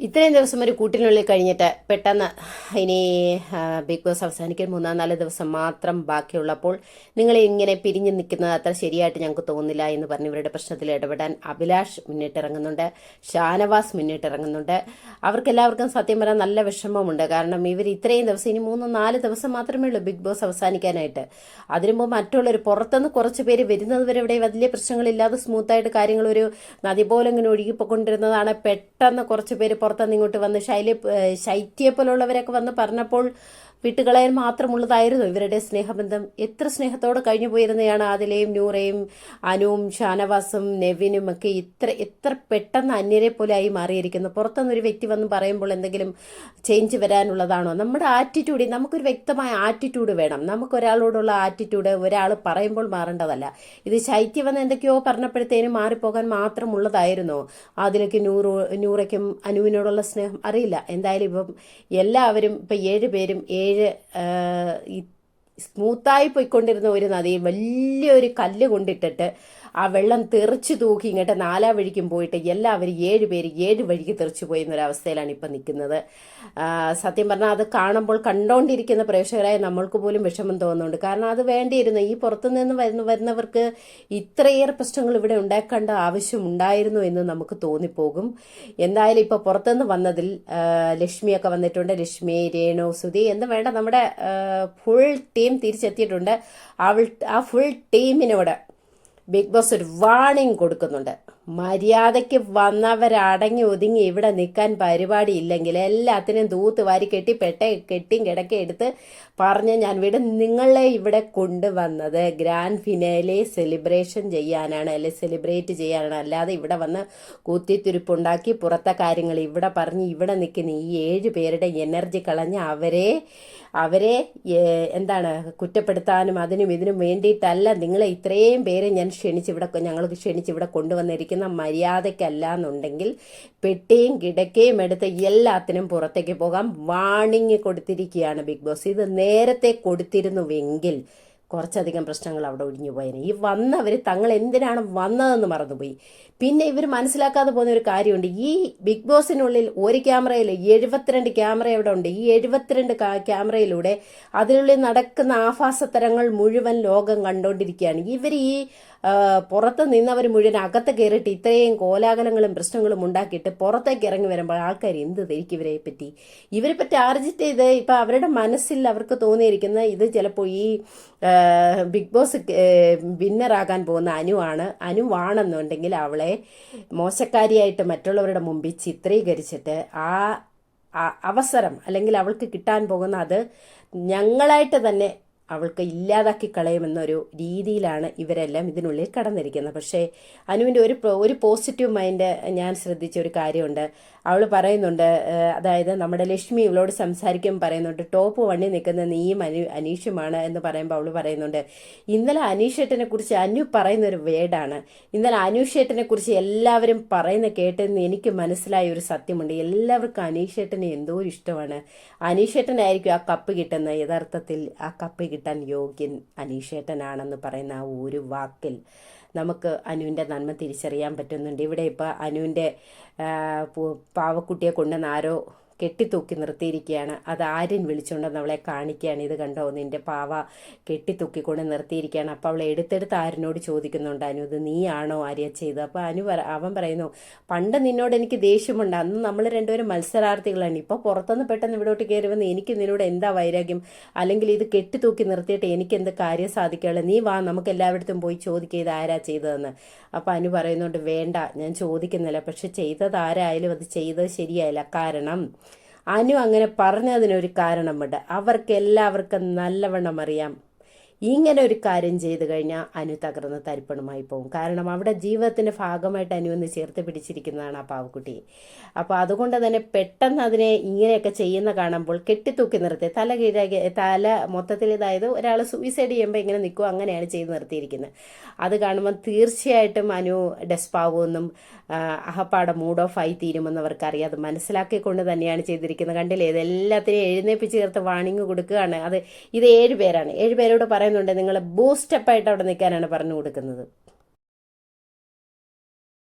ഇത്രയും ദിവസം ഒരു കൂട്ടിനുള്ളിൽ കഴിഞ്ഞിട്ട് പെട്ടെന്ന് ഇനി ബിഗ് ബോസ് അവസാനിക്കാൻ മൂന്നാം നാല് ദിവസം മാത്രം ബാക്കിയുള്ളപ്പോൾ നിങ്ങൾ ഇങ്ങനെ പിരിഞ്ഞു നിൽക്കുന്നത് അത്ര ശരിയായിട്ട് ഞങ്ങൾക്ക് തോന്നില്ല എന്ന് പറഞ്ഞ് ഇവരുടെ പ്രശ്നത്തിൽ ഇടപെടാൻ അഭിലാഷ് മുന്നിട്ടിറങ്ങുന്നുണ്ട് ഷാനവാസ് മുന്നിട്ടിറങ്ങുന്നുണ്ട്. അവർക്കെല്ലാവർക്കും സത്യം പറയാൻ നല്ല വിഷമമുണ്ട്. കാരണം ഇവർ ഇത്രയും ദിവസം ഇനി മൂന്ന് നാല് ദിവസം മാത്രമേ ഉള്ളൂ ബിഗ് ബോസ് അവസാനിക്കാനായിട്ട്. അതിനു മുമ്പ് മറ്റുള്ളവർ പുറത്തുനിന്ന് കുറച്ച് പേര് വരുന്നത് വരെ ഇവിടെ വലിയ പ്രശ്നങ്ങളില്ലാതെ സ്മൂത്തായിട്ട് കാര്യങ്ങൾ ഒരു നദി പോലെ ഇങ്ങനെ ഒഴുകിപ്പോയിക്കൊണ്ടിരുന്നതാണ് പെട്ടെന്ന് കുറച്ച് പേര് പുറത്തുനിന്ന് ഇങ്ങോട്ട് വന്ന് ശൈലി ശൈത്യയെ പോലുള്ളവരൊക്കെ വന്ന് പറഞ്ഞപ്പോൾ വിട്ടുകളയാൻ മാത്രമുള്ളതായിരുന്നു. ഇവരുടെ സ്നേഹബന്ധം എത്ര സ്നേഹത്തോടെ കഴിഞ്ഞു പോയിരുന്നതാണ് ആദിലയും നൂറയും അനുവും ഷാനവാസും നെവിനും ഒക്കെ ഇത്ര എത്ര പെട്ടെന്ന് അന്യരെ പോലെ ആയി മാറിയിരിക്കുന്നു. പുറത്തുനിന്ന് ഒരു വ്യക്തി വന്ന് പറയുമ്പോൾ എന്തെങ്കിലും ചേഞ്ച് വരാനുള്ളതാണോ? നമ്മുടെ ആറ്റിറ്റ്യൂഡ് നമുക്കൊരു വ്യക്തമായ ആറ്റിറ്റ്യൂഡ് വേണം. നമുക്കൊരാളോടുള്ള ആറ്റിറ്റ്യൂഡ് ഒരാൾ പറയുമ്പോൾ മാറേണ്ടതല്ല. ഇത് ശൈത്യം വന്ന് എന്തൊക്കെയോ പറഞ്ഞപ്പോഴത്തേനും മാറിപ്പോകാൻ മാത്രമുള്ളതായിരുന്നോ. അതിലേക്ക് നൂറ് നൂറയ്ക്കും അനുവിനോടുള്ള സ്നേഹം അറിയില്ല. എന്തായാലും ഇപ്പം എല്ലാവരും ഇപ്പം ഏഴ് പേരും ഏഴ് ഈ സ്മൂത്തായി പോയിക്കൊണ്ടിരുന്ന ഒരു നദി വലിയൊരു കല്ല് കൊണ്ടിട്ടിട്ട് ആ വെള്ളം തെറിച്ചു തൂക്കി ഇങ്ങോട്ട് നാലാ വഴിക്കും പോയിട്ട് എല്ലാവരും ഏഴ് പേര് ഏഴ് വഴിക്ക് തെറിച്ചു പോയി എന്നൊരവസ്ഥയിലാണ് ഇപ്പം നിൽക്കുന്നത്. സത്യം പറഞ്ഞാൽ അത് കാണുമ്പോൾ കണ്ടോണ്ടിരിക്കുന്ന പ്രേക്ഷകരായ നമ്മൾക്ക് പോലും വിഷമം തോന്നുന്നുണ്ട്. കാരണം അത് വേണ്ടിയിരുന്നു. ഈ പുറത്തുനിന്ന് വരുന്ന വരുന്നവർക്ക് ഇത്രയേറെ പ്രശ്നങ്ങൾ ഇവിടെ ഉണ്ടാക്കേണ്ട ആവശ്യം ഉണ്ടായിരുന്നു എന്ന് നമുക്ക് തോന്നിപ്പോകും. എന്തായാലും ഇപ്പോൾ പുറത്തുനിന്ന് വന്നതിൽ ലക്ഷ്മിയൊക്കെ വന്നിട്ടുണ്ട്. ലക്ഷ്മി രേണു സുധി എന്ന് വേണ്ട. നമ്മുടെ ഫുൾ ടീം തിരിച്ചെത്തിയിട്ടുണ്ട്. അവൾ ആ ഫുൾ ടീമിനോട് ബിഗ് ബോസ് ഒരു വാണിംഗ് കൊടുക്കുന്നുണ്ട്. മര്യാദയ്ക്ക് വന്നവരടങ്ങി ഒതുങ്ങി ഇവിടെ നിൽക്കാൻ പരിപാടി ഇല്ലെങ്കിൽ എല്ലാത്തിനും തൂത്ത് വാരി കെട്ടി പെട്ട കെട്ടിയും കിടക്കെ എടുത്ത് പറഞ്ഞ് ഞാൻ വീട് നിങ്ങളെ ഇവിടെ കൊണ്ടുവന്നത് ഗ്രാൻഡ് ഫിനാലെ സെലിബ്രേഷൻ ചെയ്യാനാണ് അല്ലെ സെലിബ്രേറ്റ് ചെയ്യാനാണ്. അല്ലാതെ ഇവിടെ വന്ന് കൂത്തിത്തിരിപ്പുണ്ടാക്കി പുറത്തെ കാര്യങ്ങൾ ഇവിടെ പറഞ്ഞ് ഇവിടെ നിൽക്കുന്ന ഈ ഏഴ് പേരുടെ എനർജി കളഞ്ഞ് അവരെ അവരെ എന്താണ് കുറ്റപ്പെടുത്താനും അതിനും ഇതിനും വേണ്ടിയിട്ടല്ല നിങ്ങളെ ഇത്രയും പേരെ ഞാൻ ക്ഷണിച്ച് ഇവിടെ ക്ഷണിച്ചിവിടെ ക്ഷണിച്ച് കൊണ്ടുവന്നിരിക്കുന്ന മര്യാദയ്ക്കല്ല എന്നുണ്ടെങ്കിൽ പെട്ടിയും കിടക്കയും എടുത്ത് എല്ലാത്തിനും പുറത്തേക്ക് പോകാം വാണിങ് കൊടുത്തിരിക്കുകയാണ് ബിഗ് ബോസ്. ഇത് നേരത്തെ കൊടുത്തിരുന്നുവെങ്കിൽ കുറച്ചധികം പ്രശ്നങ്ങൾ അവിടെ ഒഴിഞ്ഞു പോയേനെ. ഈ വന്നവർ തങ്ങൾ എന്തിനാണ് വന്നതെന്ന് മറന്നുപോയി. പിന്നെ ഇവർ മനസ്സിലാക്കാതെ പോകുന്ന ഒരു കാര്യമുണ്ട്. ഈ ബിഗ് ബോസിനുള്ളിൽ ഒരു ക്യാമറയിൽ എഴുപത്തിരണ്ട് ക്യാമറ ഇവിടെ ഉണ്ട്. ഈ എഴുപത്തിരണ്ട് ക്യാമറയിലൂടെ അതിനുള്ളിൽ നടക്കുന്ന ആഭാസത്തരങ്ങൾ മുഴുവൻ ലോകം കണ്ടുകൊണ്ടിരിക്കുകയാണ് ഇവർ ഈ പുറത്ത് നിന്നവർ മുഴുവൻ അകത്ത് കയറിയിട്ട് ഇത്രയും കോലാഹലങ്ങളും പ്രശ്നങ്ങളും ഉണ്ടാക്കിയിട്ട് പുറത്തേക്ക് ഇറങ്ങി വരുമ്പോൾ ആൾക്കാർ എന്ത് ധരിക്കും ഇവരെ പറ്റി? ഇവരെ പറ്റി ആർജിറ്റ് ചെയ്ത് ഇപ്പം അവരുടെ മനസ്സിൽ അവർക്ക് തോന്നിയിരിക്കുന്ന ഇത് ചിലപ്പോൾ ഈ ബിഗ് ബോസ് വിന്നറാകാൻ പോകുന്ന അനുവാണ്. അനുവാണെന്നുണ്ടെങ്കിൽ അവളെ മോശക്കാരിയായിട്ട് മറ്റുള്ളവരുടെ മുമ്പിൽ ചിത്രീകരിച്ചിട്ട് ആ- അവസരം അല്ലെങ്കിൽ അവൾക്ക് കിട്ടാൻ പോകുന്ന അത് ഞങ്ങളായിട്ട് തന്നെ അവൾക്ക് ഇല്ലാതാക്കി കളയുമെന്നൊരു രീതിയിലാണ് ഇവരെല്ലാം ഇതിനുള്ളിൽ കടന്നിരിക്കുന്നത്. പക്ഷേ അനുവിന്റെ ഒരു ഒരു പോസിറ്റീവ് മൈൻഡ് ഞാൻ ശ്രദ്ധിച്ച ഒരു കാര്യമുണ്ട്. അവൾ പറയുന്നുണ്ട് അതായത് നമ്മുടെ ലക്ഷ്മി ഇവളോട് സംസാരിക്കുമ്പോൾ പറയുന്നുണ്ട് ടോപ്പ് വണ്ണി നിൽക്കുന്ന നീയും അനു അനീഷുമാണ് എന്ന് പറയുമ്പോൾ അവൾ പറയുന്നുണ്ട് ഇന്നലെ അനീഷേട്ടനെ കുറിച്ച് അനു പറയുന്നൊരു ഒരു വേർഡാണ്. ഇന്നലെ അനീഷേട്ടനെ കുറിച്ച് എല്ലാവരും പറയുന്ന കേട്ടെന്ന് എനിക്ക് മനസ്സിലായ ഒരു സത്യമുണ്ട്. എല്ലാവർക്കും അനീഷേട്ടനെ എന്തോ ഒരു ഇഷ്ടമാണ്. അനീഷേട്ടനായിരിക്കും ആ കപ്പ് കിട്ടുന്ന യഥാർത്ഥത്തിൽ ആ കപ്പ് കിട്ടാൻ യോഗ്യൻ അനീഷേട്ടനാണെന്ന് പറയുന്ന ആ ഒരു വാക്കിൽ. നമുക്ക് അനുവിന്റെ നന്മ തിരിച്ചറിയാൻ പറ്റുന്നുണ്ട്. ഇവിടെ ഇപ്പോൾ അനുവിന്റെ പാവക്കുട്ടിയെ കൊണ്ടുവന്ന് ആരോ കെട്ടിത്തൂക്കി നിർത്തിയിരിക്കുകയാണ്. അത് ആര്യൻ വിളിച്ചുകൊണ്ട് അവളെ കാണിക്കുകയാണ്. ഇത് കണ്ടോ? നിന്റെ പാവ കെട്ടിത്തൂക്കിക്കൊണ്ട് നിർത്തിയിരിക്കുകയാണ്. അപ്പോൾ അവളെ എടുത്തെടുത്ത് ആര്യനോട് ചോദിക്കുന്നുണ്ട് അനു ഇത് നീയാണോ ആര്യ ചെയ്തത്? അപ്പോൾ അനു പറ അവൻ പറയുന്നു പണ്ട് നിന്നോട് എനിക്ക് ദേഷ്യമുണ്ട്. അന്ന് നമ്മൾ രണ്ടുപേരും മത്സരാർത്ഥികളാണ്. ഇപ്പോൾ പുറത്തുനിന്ന് പെട്ടെന്ന് ഇവിടോട്ട് കയറി വന്ന് എനിക്ക് നിന്നോട് എന്താ വൈരാഗ്യം? അല്ലെങ്കിൽ ഇത് കെട്ടിത്തൂക്കി നിർത്തിയിട്ട് എനിക്ക് എന്ത് കാര്യം സാധിക്കുകയുള്ളൂ? നീ വാ നമുക്ക് എല്ലായിടത്തും പോയി ചോദിക്കുക ഇത് ആരാ ചെയ്തതെന്ന്. അപ്പോൾ അനു പറയുന്നുണ്ട് വേണ്ട ഞാൻ ചോദിക്കുന്നില്ല. പക്ഷെ ചെയ്തത് ആരായാലും അത് ചെയ്തത് ശരിയായില്ല. കാരണം അനു അങ്ങനെ പറഞ്ഞതിനൊരു കാരണമുണ്ട്. അവർക്ക് എല്ലാവർക്കും നല്ലവണ്ണം അറിയാം. ഇങ്ങനെ ഒരു കാര്യം ചെയ്തു കഴിഞ്ഞാൽ അനു തകർന്ന് തരിപ്പണമായി പോകും കാരണം അവിടെ ജീവിതത്തിന്റെ ഭാഗമായിട്ട് അനു ഒന്ന് ചേർത്ത് പിടിച്ചിരിക്കുന്നതാണ് ആ പാവക്കുട്ടി. അപ്പോൾ അതുകൊണ്ട് തന്നെ പെട്ടെന്ന് അതിനെ ഇങ്ങനെയൊക്കെ ചെയ്യുന്ന കാണുമ്പോൾ കെട്ടിത്തൂക്കി നിർത്തി തല കീഴാക്കി തല മൊത്തത്തിൽ ഇതായത് ഒരാൾ സൂയിസൈഡ് ചെയ്യുമ്പോൾ ഇങ്ങനെ നിൽക്കും അങ്ങനെയാണ് ചെയ്ത് നിർത്തിയിരിക്കുന്നത്. അത് കാണുമ്പോൾ തീർച്ചയായിട്ടും അനു ഡെസ്പാവുമെന്നും അഹപ്പാടെ മൂഡ് ഓഫ് ആയി തീരുമെന്ന് അവർക്കറിയാം. അത് മനസ്സിലാക്കിക്കൊണ്ട് തന്നെയാണ് ചെയ്തിരിക്കുന്നത്. കണ്ടില്ലേ? ഇതെല്ലാത്തിനെയും എഴുന്നേപ്പിച്ച് ചേർത്ത് വാണിങ് കൊടുക്കുകയാണ്. അത് ഇത് ഏഴ് പേരാണ്. ഏഴ് പേരോട് പറയുന്നുണ്ട് നിങ്ങൾ ബൂസ്റ്റപ്പായിട്ട് അവിടെ നിൽക്കാനാണ് പറഞ്ഞു കൊടുക്കുന്നത്.